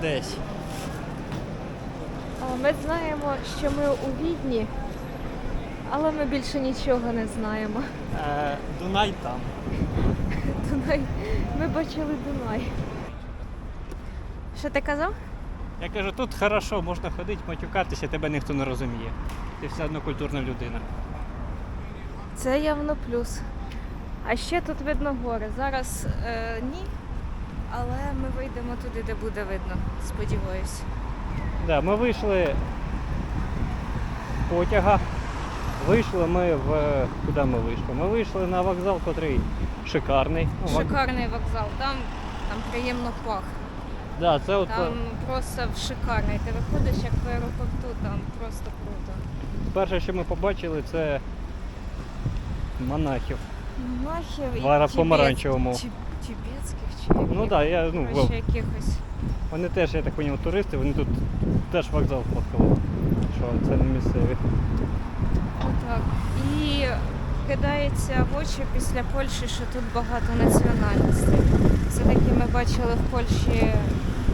десь. Ми знаємо, що ми у Відні, але ми більше нічого не знаємо. Е, Дунай там. Дунай. Ми бачили Дунай. Що ти казав? Я кажу, тут хорошо, можна ходити, матюкатися, тебе ніхто не розуміє. Ти все одно культурна людина. Це явно плюс. А ще тут видно гори. Зараз е, ні, але ми вийдемо туди, де буде видно. Сподіваюсь. Да, ми вийшли з потяга. Вийшли ми в. Куди ми вийшли? Ми вийшли на вокзал, котрий шикарний. Ну, Шикарний вокзал. Там, там приємно пахне. Да, це от Там просто шикарний. Ти виходиш як в аеропорту, там просто круто. перше, що ми побачили, це монахів. Монахів і В помаранчевому. тіб- Тібетських? Ну так, да, я ну Коротше, якихось. вони теж, я так поняв, туристи, вони тут теж вокзал фоткали. Що це не місцеві. Так. І кидається в очі після Польщі, що тут багато національностей. Все-таки ми бачили в Польщі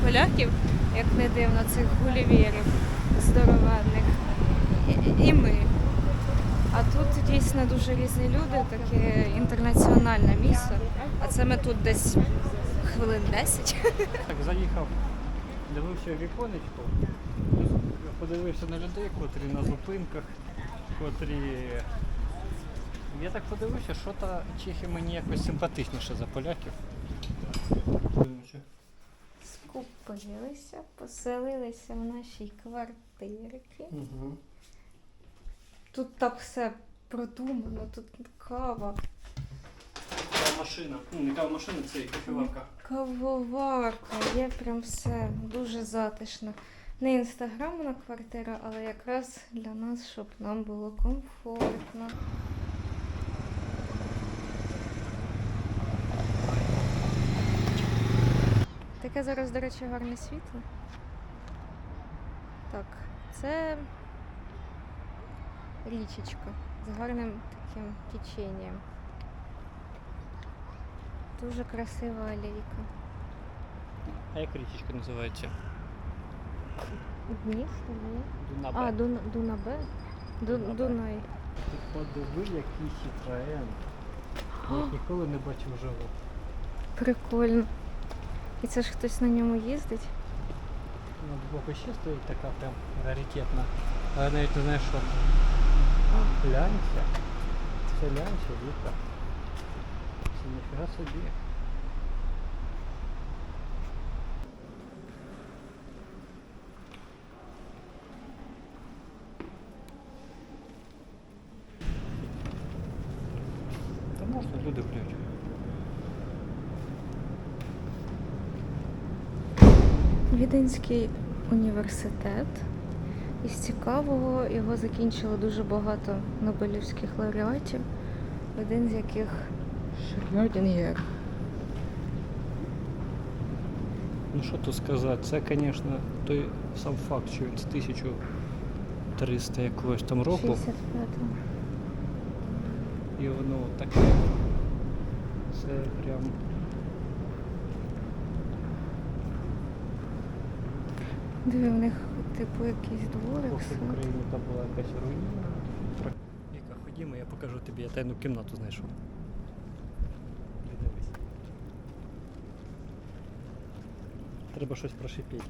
поляків, як не дивно, цих гулівєрів здоровенних. І- І ми. А тут дійсно дуже різні люди, таке інтернаціональне місто. А це ми тут десь хвилин 10. Так, заїхав, дивився віконечко, подивився на людей, котрі на зупинках, котрі. Я так подивився, що та чехи мені якось симпатичніше за поляків. Скупилися, поселилися в нашій квартирці. Угу. Тут так все продумано, тут кава, Кава машина. Ну, не кава машина, це кофеварка. кавоварка, є прям все дуже затишно. Не інстаграмна квартира, але якраз для нас, щоб нам було комфортно. Таке зараз, до речі, гарне світло. Так, це річечка з гарним таким теченням. Дуже красива алейка. А як річечка називається? Дністер, ні? Дунабе. А, Дуна, Дунабе? Ду, Дунабе. Дунай. Ти подиви, який Citroen. Я ніколи не бачив вживу. Прикольно. І це ж хтось на ньому їздить? На двох ще стоїть така прям раритетна. Але навіть не знаю, що. Лянця. Це лянця, Віка. Ніфіга собі. Та можна люди гуляють. Віденський університет. Із цікавого його закінчило дуже багато нобелівських лауреатів, один з яких Шрёдінгер. Ну що тут сказати, це, звісно, той сам факт, що він з 1300 якогось там року, 65-го. і воно таке. Це прям. Диви, в них типу якийсь дворик. Поки в. Україні там була якась руїна. Віка, ходімо, я покажу тобі, я тайну кімнату знайшов. Треба щось прошипіти.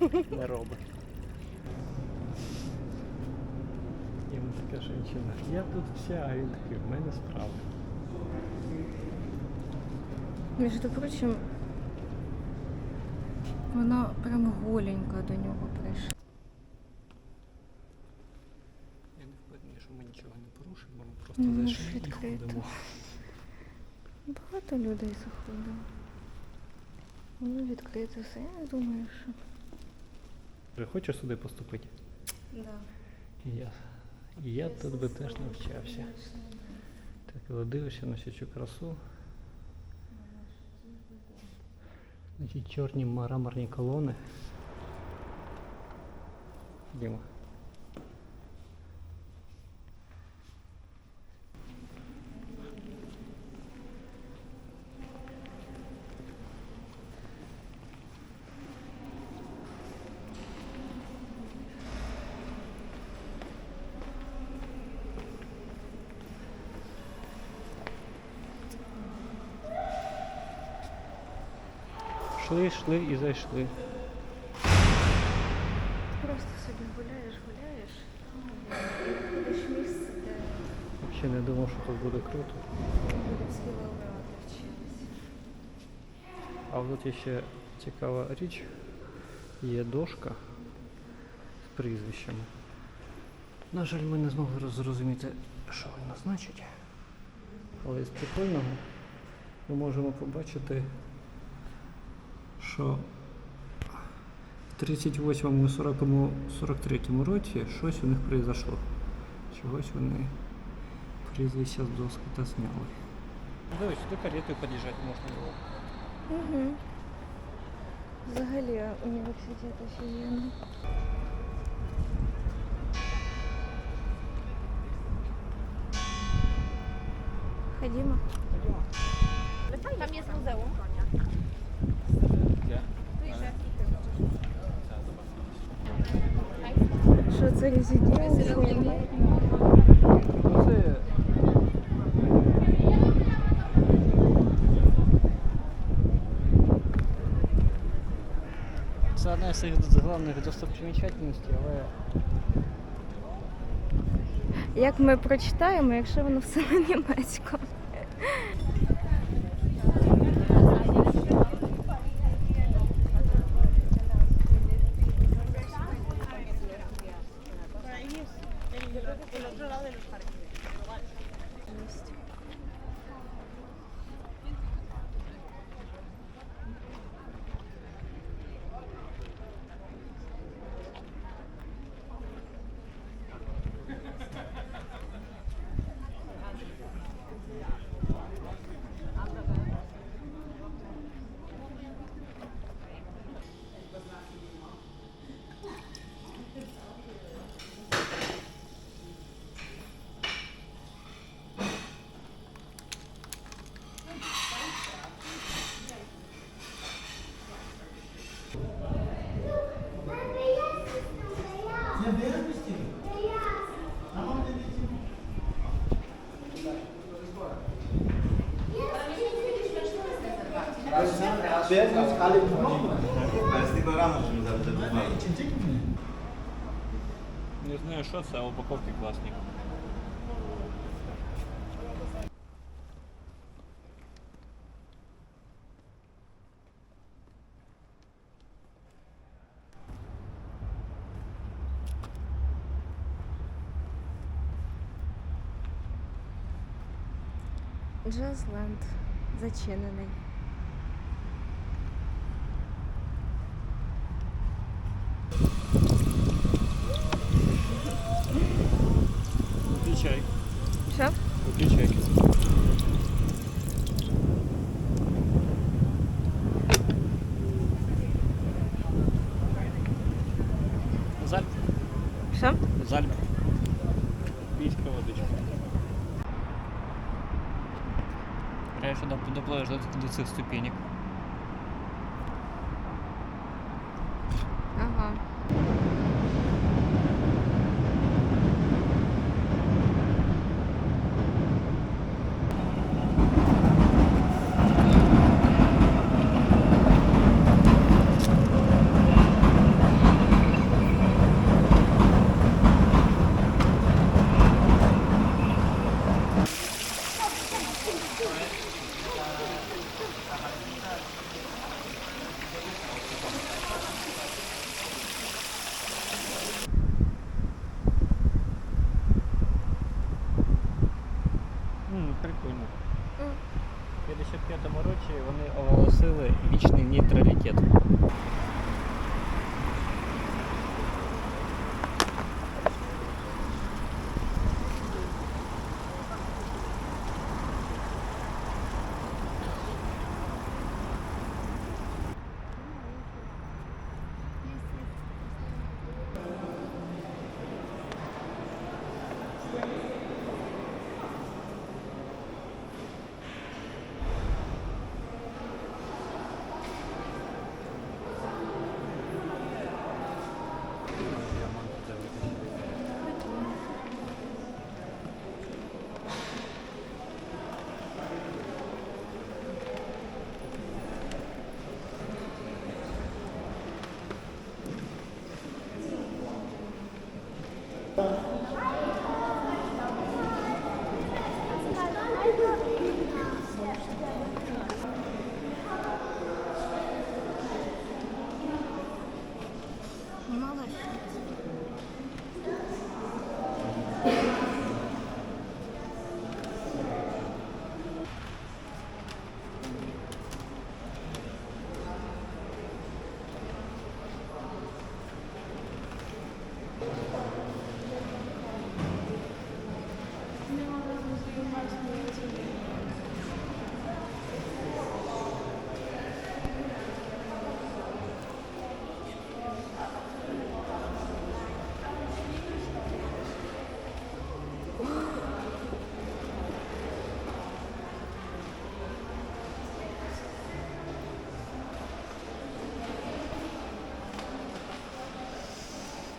Не робить. Йому така жінка. Я тут вся, а він такий, в мене справа. Між прочим, вона прям голенька до нього прийшла. Я не впевнений, що ми нічого не порушимо, ми просто Ну, зайшли і ходимо. Багато людей заходило. Ну, відкрити все, я не думаю, що. Вже Хочеш сюди поступити? Да. І я. І я тут би теж навчався. Так, коли дивишся на всю цю красу. Ці чорні мраморні колони. Діма. Шли, йшли і зайшли. Просто собі гуляєш, гуляєш. Знаходиш місце, де Взагалі не думав, що тут буде круто. Будівські лауреати вчились. А от тут є ще цікава річ. Є дошка з прізвищами. На жаль, ми не змогли зрозуміти, що вона значить. Але з прикольного ми можемо побачити, що в 38-му, 40-му, 43-му році щось у них произошло. Чогось вони прізвища з доски та зняли. Дивись, сюди каретою під'їжджати можна було. Угу. Взагалі університет офігенний. Ходімо. Tam jest muzeum. Це резиденція? Це одна з головних достопримічательностей, але Як ми прочитаємо, якщо воно все на німецькому? Стільки рано, що ми зараз забували. не знаю, що це, а упаковки класні. Джазленд зачинений. Включай. Що? Включай. Зальба. Що? Зальба. Піська водичка. Треба що допливеш до, до цих ступенек. 2005 році вони оголосили вічний нейтралітет.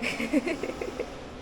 フフフフ。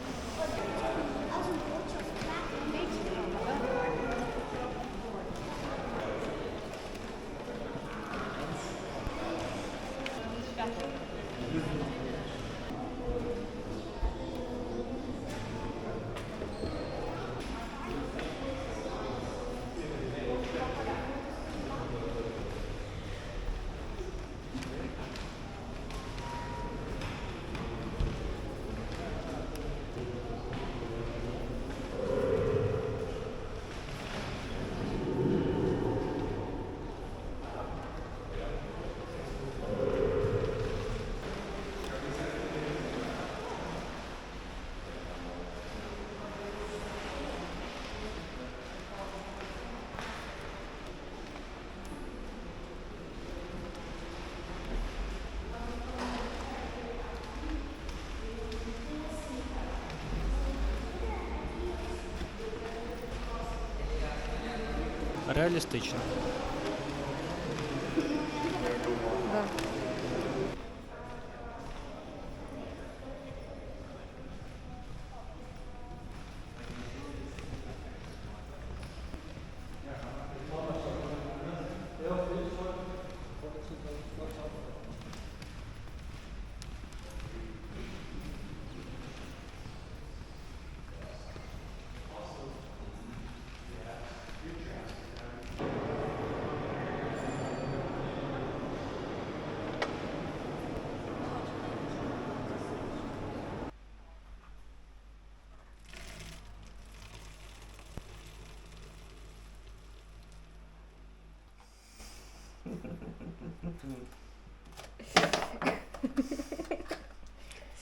Реалістично.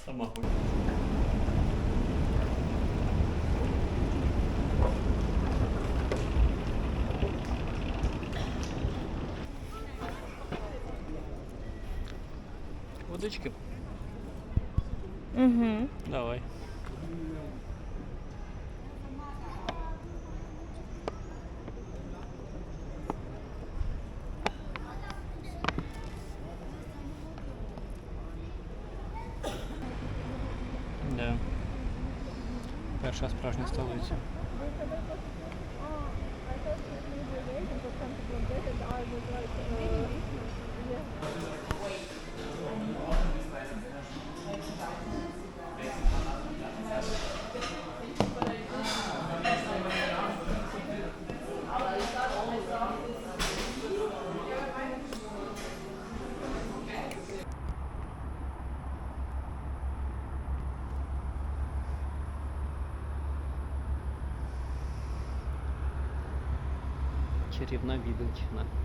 Сама Водички? Угу. Давай. Чарівна Віденщина.